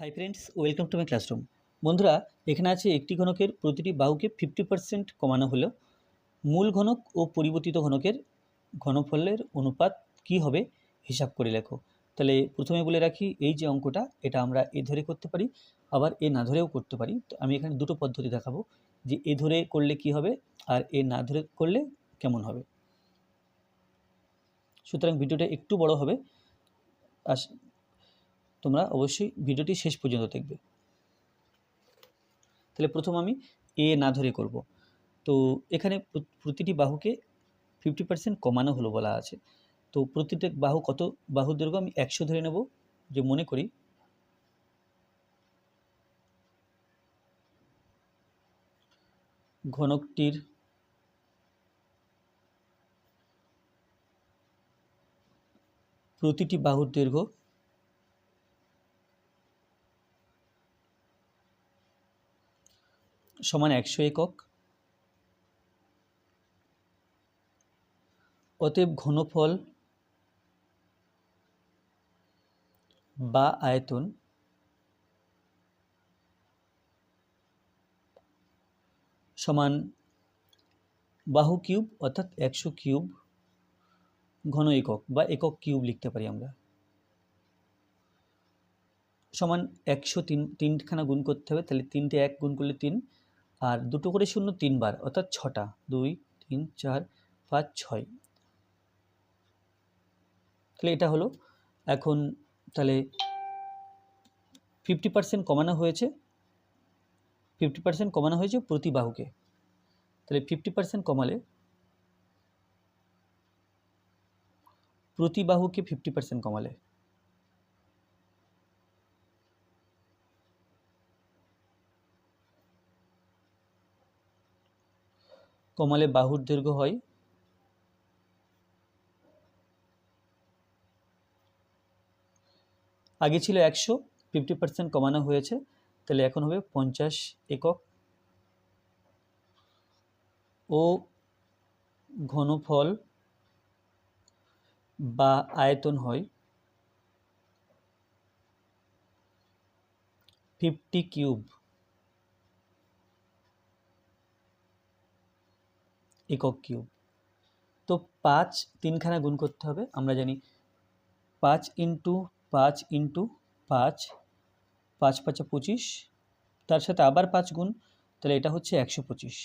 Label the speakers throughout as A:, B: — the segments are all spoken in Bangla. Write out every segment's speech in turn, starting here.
A: Hi friends welcome to my classroom বন্ধুরা, এখানে আছে একটি ঘনকের প্রতিটি বাহুকে ফিফটি পার্সেন্ট কমানো হলো। মূল ঘনক ও পরিবর্তিত ঘনকের ঘনফলের অনুপাত কি হবে হিসাব করে লেখো। তাহলে প্রথমে বলে রাখি, এই যে অঙ্কটা, এটা আমরা এ ধরে করতে পারি, আবার এ না ধরেও করতে পারি। তো আমি এখানে দুটো পদ্ধতি দেখাবো, যে এ ধরে করলে কি হবে আর এ না ধরে করলে কেমন হবে। সুতরাং ভিডিওটা একটু বড় হবে। আস তোমরা অবশ্যই ভিডিওটি শেষ পর্যন্ত দেখবে। তাহলে প্রথম আমি এ না ধরে করব। তো এখানে প্রতিটি বাহুকে ফিফটি পার্সেন্ট কমানো হলো বলা আছে। তো প্রতিটা বাহু কত, বাহু দৈর্ঘ্য আমি একশো ধরে নেব যে মনে করি ঘনকটির প্রতিটি বাহুর দৈর্ঘ্য সমান একশো একক। অতএব ঘনফল বা আয়তন সমান বাহু কিউব অর্থাৎ একশো কিউব ঘন একক বা একক কিউব লিখতে পারি আমরা। সমান একশো তিন, তিনখানা গুণ করতে হবে, তাহলে তিনটে এক গুণ করলে তিন আর দুটো করে শূন্য তিনবার, অর্থাৎ ছটা। দুই, তিন, চার, পাঁচ, ছয়। তাহলে এটা হলো। এখন তাহলে ফিফটি পার্সেন্ট কমানো হয়েছে। ফিফটি পার্সেন্ট কমানো হয়েছে প্রতি বাহুকে। তাহলে ফিফটি পার্সেন্ট কমালে প্রতি বাহুকে ফিফটি পার্সেন্ট কমালে। কমালে বাহুর দৈর্ঘ্য হয়। আগে ছিল একশো ফিফটি পার্সেন্ট কমানো হয়েছে, তাহলে এখন হবে পঞ্চাশ একক। ও ঘনফল বা আয়তন হয় ফিফটি কিউব একক কিউব। তো পাঁচ তিনখানা গুণ করতে হবে, আমরা জানি পাঁচ ইন্টু পাঁচ ইন্টু পাঁচ পাঁচ পাঁচা পঁচিশ, তার সাথে আবার পাঁচ গুণ, তাহলে এটা হচ্ছে একশো পঁচিশ।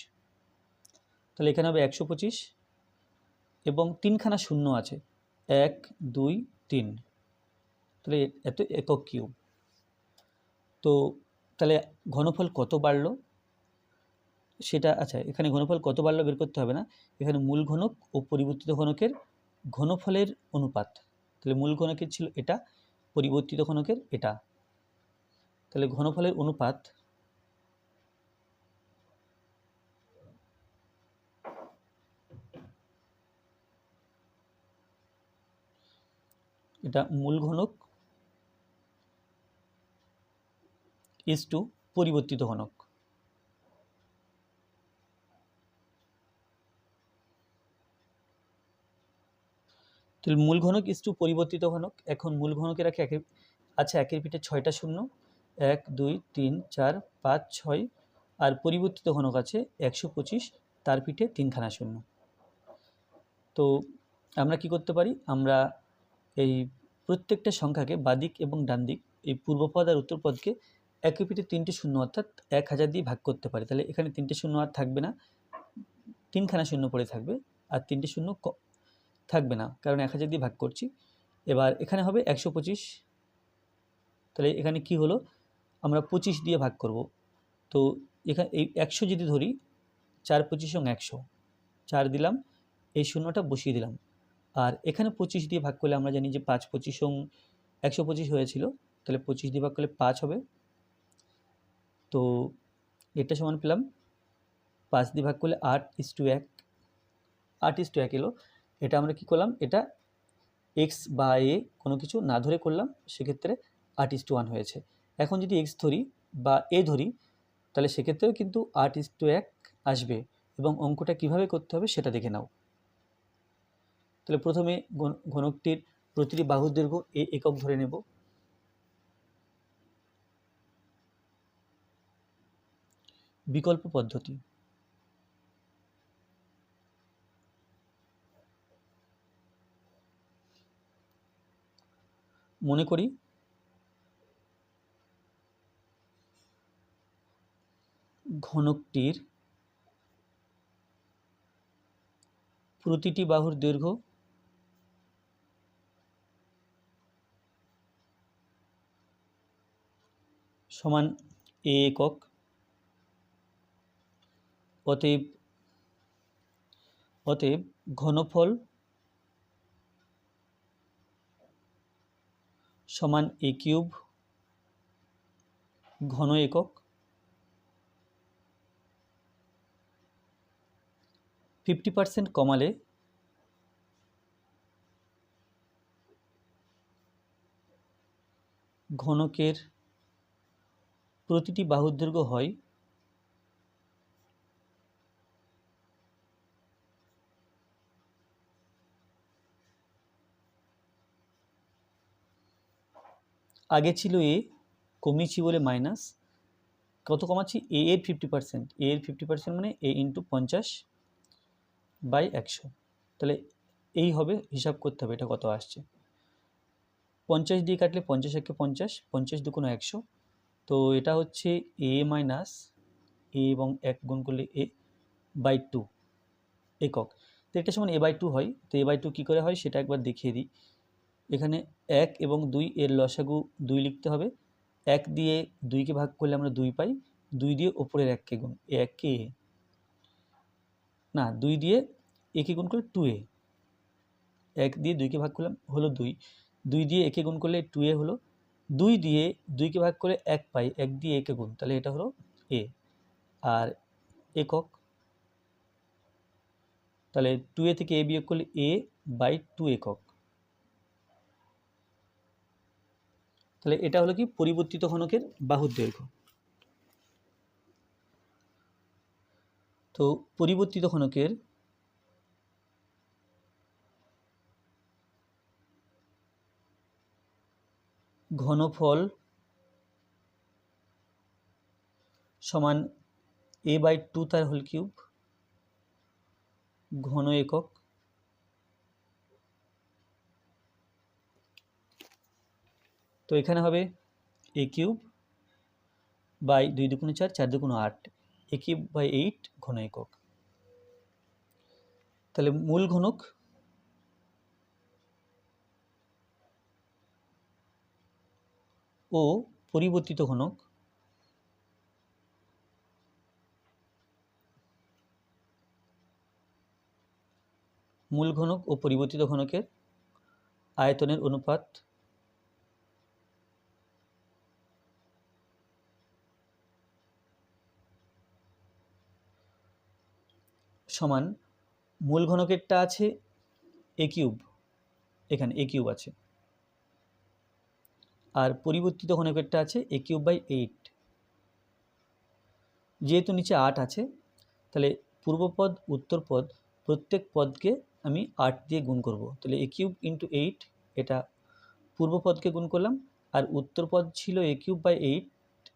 A: তাহলে এখানে হবে একশো পঁচিশ এবং তিনখানা শূন্য আছে, এক, দুই, তিন। তাহলে এত একক কিউব। তো তাহলে ঘনফল কত বাড়লো? সেটা আচ্ছা এখানে ঘনফল কত বাড়লো বের করতে হবে না। এখানে মূল ঘনক ও পরিবর্তিত ঘনকের ঘনফলের অনুপাত। তাহলে মূল ঘনকের ছিল এটা, পরিবর্তিত ঘনকের এটা। তাহলে ঘনফলের অনুপাত এটা মূল ঘনক ইজ টু পরিবর্তিত ঘনক। তাহলে মূল ঘনক ইজ টু পরিবর্তিত ঘনক। এখন মূল ঘনকের রাখে একের আচ্ছা একের পিঠে ছয়টা শূন্য। এক, দুই, তিন, চার, পাঁচ, ছয়। আর পরিবর্তিত ঘনক আছে একশো পঁচিশ, তার পিঠে তিনখানা শূন্য। তো আমরা কি করতে পারি? আমরা এই প্রত্যেকটা সংখ্যাকে বাদিক এবং ডান দিক, এই পূর্বপদ আর উত্তরপদকে একের পিঠে তিনটে শূন্য অর্থাৎ এক হাজার দিয়ে ভাগ করতে পারি। তাহলে এখানে তিনটে শূন্য আর থাকবে না। তিনখানা শূন্য পড়ে থাকবে। আর তিনটে শূন্য থাকবে না। কারণ এক হাজার দিয়ে ভাগ করছি। এবার এখানে হবে একশো পঁচিশ। তাহলে এখানে কি হলো? আমরা পঁচিশ দিয়ে ভাগ করব। তো এখানে এই একশো যদি ধরি, চার পঁচিশ এবং একশো। চার দিলাম, এই শূন্যটা বসিয়ে দিলাম। আর এখানে পঁচিশ দিয়ে ভাগ করলে আমরা জানি যে পাঁচ পঁচিশ এবং একশো পঁচিশ হয়েছিল। তাহলে পঁচিশ দিয়ে ভাগ করলে পাঁচ হবে। তো এটা সমান পেলাম। পাঁচ দিয়ে ভাগ করলে আট ইস টু এক। আট ইস টু এক এলো। এটা আমরা কি করলাম? এটা এক্স বা এ কোনো কিছু না ধরে করলাম, সেক্ষেত্রে আর্টিস্ট ইস টু ওয়ান হয়েছে। এখন যদি এক্স ধরি বা এ ধরি, তাহলে সেক্ষেত্রেও কিন্তু আর্টিস্ট ইস টু এক আসবে এবং অঙ্কটা কীভাবে করতে হবে সেটা দেখে নাও। তাহলে প্রথমে ঘনকটির প্রতিটি বাহুর দৈর্ঘ্য এ একক ধরে নেব। বিকল্প পদ্ধতি। মনে করি। ঘনকটির প্রতিটি বাহুর দৈর্ঘ্য সমান এ একক। অতএব অতএব ঘনফল সমান এ কিউব ঘন একক ফিফটি পার্সেন্ট কমালে ঘনকের প্রতিটি বাহুর হয় আগে ছিল এ কমিয়েছি বলে মাইনাস কত কমাচ্ছি? এ এর ফিফটি পার্সেন্ট এ এর ফিফটি পার্সেন্ট মানে এ ইন্টু পঞ্চাশ বাই একশো। তাহলে এই হবে, হিসাব করতে হবে এটা কত আসছে। পঞ্চাশ দিয়ে কাটলে পঞ্চাশ একে পঞ্চাশ পঞ্চাশ দুগুণ একশো। তো এটা হচ্ছে এ মাইনাস এ এবং এক গুণ করলে এ বাই টু একক। তো এটা সমান এ বাই টু হয়। তো এ বাই টু কী করে হয়? সেটা একবার দেখিয়ে দিই। এখানে এক এবং দুই এর লসাগু দুই লিখতে হবে। এক দিয়ে দুইকে ভাগ করলে আমরা দুই পাই। দুই দিয়ে ওপরের এককে গুণ, একে না, দুই দিয়ে একে গুণ করলে টু এ। এক দিয়ে দুইকে ভাগ করলাম, হলো দুই। দুই দিয়ে একে গুণ করলে টু এ হলো। দুই দিয়ে দুইকে ভাগ করে এক পাই, এক দিয়ে একে গুণ, তাহলে এটা হলো এ। আর একক, তাহলে টু এ থেকে এ বিয়োগ করলে এ বাই টু একক। তাহলে এটা হলো কি পরিবর্তিত ঘনকের বাহুর দৈর্ঘ্য। তো পরিবর্তিত ঘনকের ঘনফল সমান এ বাই টু তার হোল কিউব ঘন একক তো এখানে হবে এ কিউব বাই দুই দুগুণ চার চার দুগুণ আট এ কিউব বাই এইট ঘন একক। তাহলে মূল ঘনক ও পরিবর্তিত ঘনক মূল ঘনক ও পরিবর্তিত ঘনকের আয়তনের অনুপাত সমান মূল ঘনকেরটা আছে এ কিউব। এখানে এ কিউব আছে। আর পরিবর্তিত ঘনকেরটা আছে এ কিউব বাই এইট যেহেতু নিচে আট আছে, তাহলে পূর্বপদ উত্তরপদ প্রত্যেক পদকে আমি আট দিয়ে গুণ করব। তাহলে এ কিউব ইন্টু এইট এটা পূর্বপদকে গুণ করলাম, আর উত্তরপদ ছিল এ কিউব বাই এইট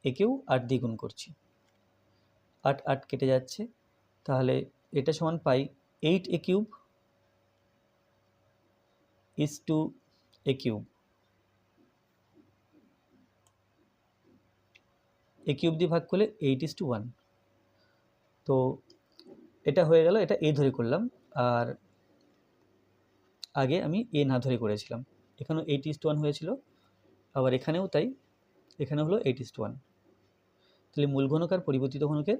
A: একেও আট দিয়ে গুণ করছি। আট আট কেটে যাচ্ছে। তাহলে এটা সমান by eight a cube is to a cube. A cube দিয়ে ভাগ করলে এইট ইস টু ওয়ান। তো এটা হয়ে গেল, এটা এ ধরে করলাম, আর আগে আমি এ না ধরে করেছিলাম। এখানেও এইট ইস টু ওয়ান হয়েছিল, আবার এখানেও তাই এখানে হলো এইট ইস টু ওয়ান। তাহলে মূল ঘনক আর পরিবর্তিত ঘনকের